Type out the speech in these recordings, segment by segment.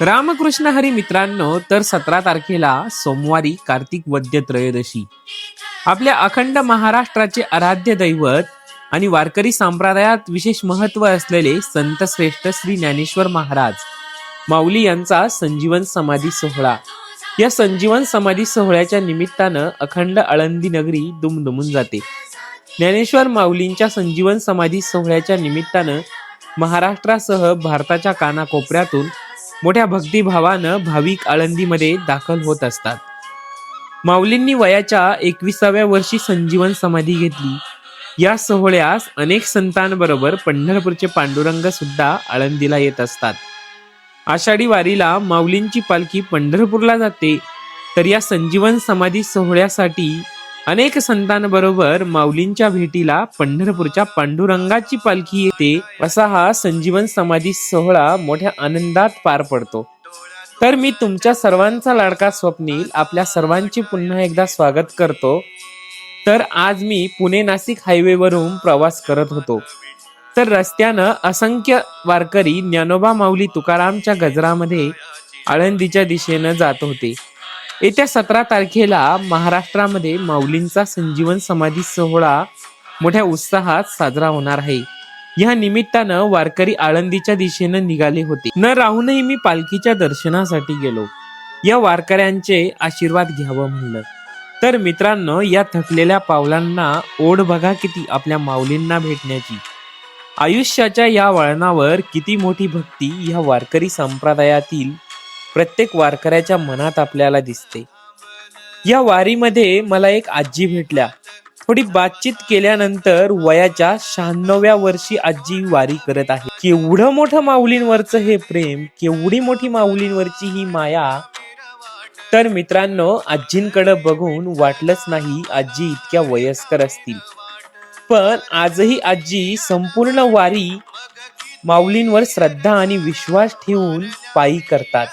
रामकृष्ण हरी मित्रांनो तर सतरा तारखेला सोमवारी कार्तिक वद्य त्रयोदशी. आपल्या अखंड महाराष्ट्राचे आराध्य दैवत आणि वारकरी संप्रदायात विशेष महत्त्व असलेले संत श्रेष्ठ श्री ज्ञानेश्वर महाराज माऊली यांचा संजीवन समाधी सोहळा. या संजीवन समाधी सोहळ्याच्या निमित्तानं अखंड आळंदी नगरी दुमदुमून जाते. ज्ञानेश्वर माऊलींच्या संजीवन समाधी सोहळ्याच्या निमित्तानं महाराष्ट्रासह भारताच्या कानाकोपऱ्यातून मोठ्या भक्तिभावानं भाविक आळंदीमध्ये दाखल होत असतात. माऊलींनी वयाच्या एकविसाव्या वर्षी संजीवन समाधी घेतली. या सोहळ्यास अनेक संतांबरोबर पंढरपूरचे पांडुरंग सुद्धा आळंदीला येत असतात. आषाढी वारीला माऊलींची पालखी पंढरपूरला जाते. तर या संजीवन समाधी सोहळ्यासाठी अनेक संतांबरोबर माऊलींच्या भेटीला पंढरपूरच्या पांडुरंगाची पालखी येते. असा हा संजीवन समाधी सोहळा मोठ्या आनंदात पार पडतो. तर मी तुमच्या सर्वांचा लाडका स्वप्नील आपल्या सर्वांचे पुन्हा एकदा स्वागत करतो. तर आज मी पुणे नाशिक हायवेवरून प्रवास करत होतो. तर रस्त्यानं असंख्य वारकरी ज्ञानोबा माऊली तुकारामच्या गजरामध्ये आळंदीच्या दिशेनं जात होते. येत्या सतरा तारखेला महाराष्ट्रामध्ये माऊलींचा संजीवन समाधी सोहळा मोठ्या उत्साहात साजरा होणार आहे. या निमित्तानं वारकरी आळंदीच्या दिशेनं निघाले होते. न राहूनही मी पालखीच्या दर्शनासाठी गेलो. या वारकऱ्यांचे आशीर्वाद घ्यावं म्हणलं. तर मित्रांनो या थकलेल्या पावलांना ओढ बघा किती आपल्या माऊलींना भेटण्याची. आयुष्याच्या या वळणावर किती मोठी भक्ती या वारकरी संप्रदायातील प्रत्येक वारकऱ्याच्या मनात आपल्याला दिसते. या वारीमध्ये मला एक आजी भेटल्या. थोडी बातचीत केल्यानंतर वयाच्या शहाण्णव्या वर्षी आजी वारी करत आहे. केवढं मोठं माऊलींवरचं हे प्रेम केवढी मोठी माऊलींवरची ही माया. तर मित्रांनो आजींकडे बघून वाटलंच नाही आजी इतक्या वयस्कर असतील. पण आजही आजी संपूर्ण वारी माऊलींवर श्रद्धा आणि विश्वास ठेवून पायी करतात.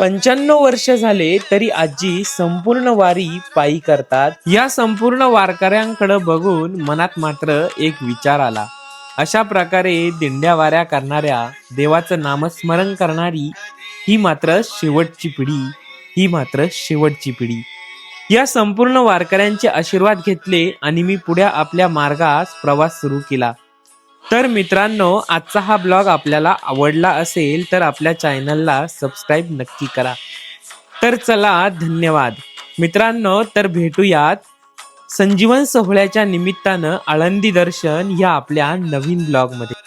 पंच्याण्णव वर्ष झाले तरी आजी संपूर्ण वारी पायी करतात. या संपूर्ण वारकऱ्यांकडे बघून मनात मात्र एक विचार आला. अशा प्रकारे दिंड्या वाऱ्या करणाऱ्या देवाचं नामस्मरण करणारी ही मात्र शेवटची पिढी ही मात्र शेवटची पिढी. या संपूर्ण वारकऱ्यांचे आशीर्वाद घेतले आणि मी पुढे आपल्या मार्गास प्रवास सुरू केला. तर मित्रांनो आजचा हा ब्लॉग आपल्याला आवडला असेल तर आपल्या चॅनलला सबस्क्राईब नक्की करा. तर चला धन्यवाद. मित्रांनो तर भेटूयात. संजीवन सोहळ्याच्या निमित्तानं आळंदी दर्शन या आपल्या नवीन ब्लॉगमध्ये.